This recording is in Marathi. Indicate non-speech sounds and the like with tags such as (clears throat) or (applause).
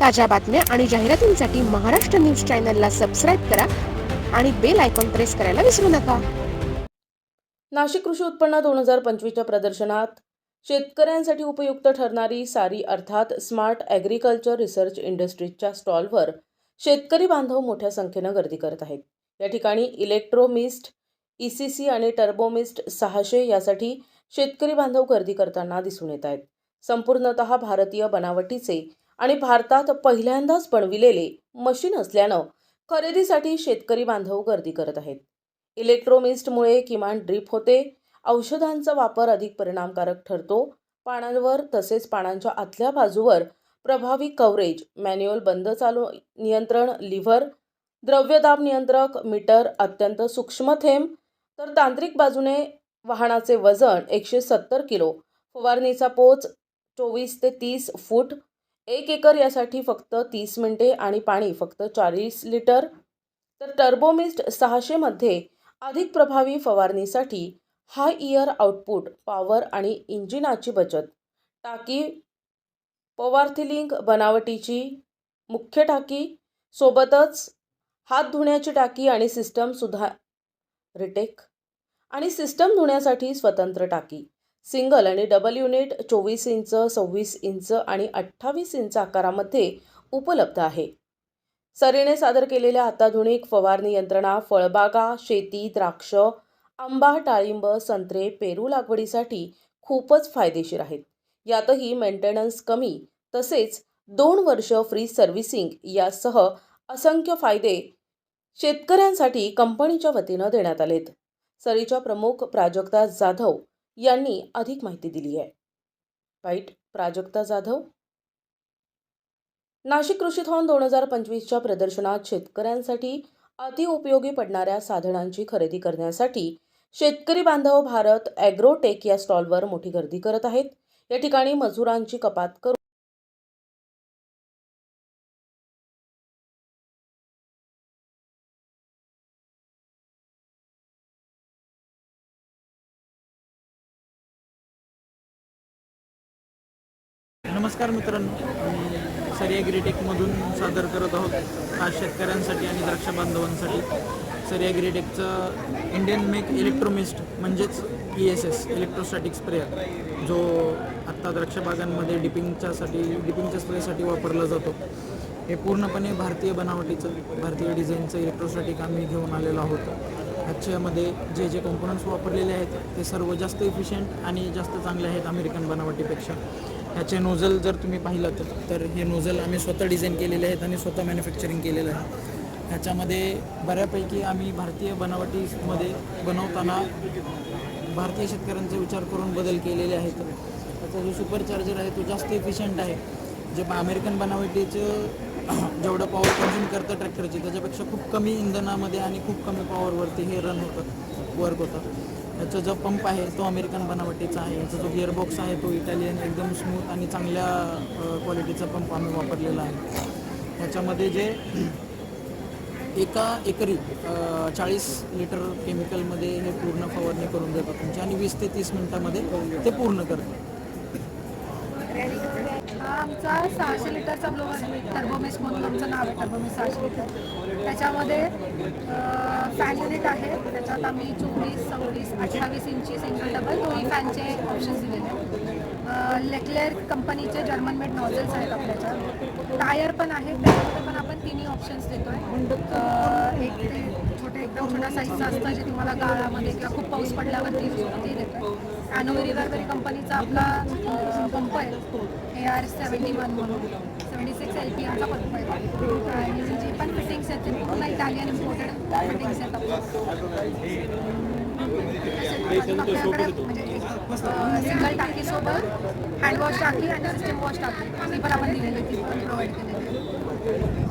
ताज्या बातम्या आणि जाहिरातींसाठी महाराष्ट्र न्यूज चॅनलला सबस्क्राईब करा आणि बेल आयकॉन प्रेस करायला विसरू नका. नाशिक कृषी उत्पन्न दोन हजार पंचवीसच्या प्रदर्शनात शेतकऱ्यांसाठी उपयुक्त ठरणारी सारी अर्थात स्मार्ट ॲग्रिकल्चर रिसर्च इंडस्ट्रीजच्या स्टॉलवर शेतकरी बांधव मोठ्या संख्येनं गर्दी करत आहेत. या ठिकाणी इलेक्ट्रोमिस्ट ई सी सी आणि टर्बोमिस्ट सहाशे यासाठी शेतकरी बांधव गर्दी करताना दिसून येत आहेत. संपूर्णत भारतीय बनावटीचे आणि भारतात पहिल्यांदाच बनविलेले मशीन असल्यानं खरेदीसाठी शेतकरी बांधव गर्दी करत आहेत. इलेक्ट्रोमिस्टमुळे किमान ड्रीप होते औषधांचा वापर अधिक परिणामकारक ठरतो पानांवर तसेच पानांच्या आतल्या बाजूवर प्रभावी कव्हरेज मॅन्युअल बंद चालू नियंत्रण लिव्हर द्रव्यदाब नियंत्रक मीटर अत्यंत सूक्ष्म थेंब तर तांत्रिक बाजूने वाहनाचे वजन एकशे सत्तर किलो फवारणीचा पोच चोवीस ते तीस फूट एक एकर यासाठी फक्त तीस मिनटे आणि पाणी फक्त चाळीस लिटर. तर टर्बोमिस्ट सहाशेमध्ये अधिक प्रभावी फवारणीसाठी हाय इयर आउटपुट पॉवर आणि इंजिनाची बचत. टाकी पवार्थिलिंग बनावटीची मुख्य टाकी सोबतच हात धुण्याची टाकी आणि सिस्टम सुद्धा रिटेक. आणि सिस्टम धुण्यासाठी स्वतंत्र टाकी. सिंगल आणि डबल युनिट चोवीस इंच सव्वीस इंच आणि अठ्ठावीस इंच आकारामध्ये उपलब्ध आहे. सरीने सादर केलेल्या अत्याधुनिक फवारणी यंत्रणा फळबागा शेती द्राक्ष आंबा डाळिंब संत्रे पेरू लागवडीसाठी खूपच फायदेशीर आहेत. यातही मेंटेनन्स कमी तसेच दोन वर्ष फ्री सर्व्हिसिंग यासह असंख्य फायदे शेतकऱ्यांसाठी कंपनीच्या वतीनं देण्यात आलेत. सरीच्या प्रमुख प्राजक्ता जाधव यांनी अधिक माहिती दिली आहे. वाईट प्राजक्ता जाधव. नाशिक कृषीथॉन दोन हजार पंचवीसच्या प्रदर्शनात शेतकऱ्यांसाठी अतिउपयोगी पडणाऱ्या साधनांची खरेदी करण्यासाठी शेतकरी बांधव भारत ॲग्रोटेक या स्टॉलवर मोठी गर्दी करत आहेत. या ठिकाणी मजुरांची कपात करून नमस्कार मित्रांनो. मी सरी सादर करत आहोत खास शेतकऱ्यांसाठी आणि द्राक्ष बांधवांसाठी. सरी इंडियन मेक इलेक्ट्रोमिस्ट म्हणजेच E S S electrostatic sprayer जो आत्ता द्राक्ष बागांमध्ये डिपिंगच्यासाठी डिपिंगच्या स्प्रेसाठी वापरला जातो. हे पूर्णपणे भारतीय बनावटीचं भारतीय डिझाईनचं इलेक्ट्रोस्टॅटिक आम्ही घेऊन आलेलो आहोत. आजच्यामध्ये जे जे कॉम्पोनंट्स वापरलेले आहेत ते सर्व जास्त इफिशियंट आणि जास्त चांगले आहेत अमेरिकन बनावटीपेक्षा. ह्याचे नोझल जर तुम्ही पाहिलं तर तर हे नोझल आम्ही स्वतः डिझाईन केलेले आहेत आणि स्वतः मॅन्युफॅक्चरिंग केलेलं आहे. ह्याच्यामध्ये बऱ्यापैकी आम्ही भारतीय बनावटीमध्ये बनवताना भारतीय शेतकऱ्यांचा विचार करून बदल केलेले आहेत. त्याचा जो सुपर चार्जर आहे तो जास्त इफिशियंट आहे. जे अमेरिकन बनावटीचं (clears throat) जेवढं पॉवर कन्झ्युम करतं ट्रॅक्टरची त्याच्यापेक्षा खूप कमी इंधनामध्ये आणि खूप कमी पॉवरवरती हे रन होतं वर्क होतं. याचा जो पंप आहे तो अमेरिकन बनावटीचा आहे. याचा जो गिअरबॉक्स आहे तो इटालियन एकदम स्मूथ आणि चांगल्या क्वालिटीचा पंप आम्ही वापरलेला आहे. ह्याच्यामध्ये जे एका एकरी चाळीस लिटर केमिकलमध्ये हे पूर्ण फवारणी करून देतात तुमची आणि वीस ते तीस मिनटामध्ये ते पूर्ण करतात. आमचा सहाशे लिटरचा ब्लोअर टर्बोमेस म्हणून आमचं नाव आहे टर्बोमेस सहाशे लिटर. त्याच्यामध्ये फॅन युनिट आहे. त्याच्यात आम्ही चोवीस सव्वीस अठ्ठावीस इंची सिंगल डबल दोन्ही फॅनचे ऑप्शन्स दिलेले आहेत. लेक्लेअर कंपनीचे जर्मन मेड नॉझल्स आहेत आपल्याच्या. टायर पण आहेत त्याच्यामध्ये पण आपण तिन्ही ऑप्शन्स देतो आहे एक ते छोटे एकदम छोट्या साईजचं असतं जे तुम्हाला गाळामध्ये किंवा खूप पाऊस पडल्यावरती ते देतो ॲनोवी कंपनीचा आपला पंप आहे. ए आर सेवन्टी वन म्हणून. सेवन्टी सिक्स एल पी आरचा पंप आहे. आणि जे पण फिटिंग्स आहेत ते पूर्ण इटालियन इम्पोर्टेड फिटिंग्स आहेत सिंगल टाकीसोबत हँडवॉश टाकी आणि स्टीम वॉश टाकी. ती पण आपण दिलेली ती प्रोव्हाइड केलेली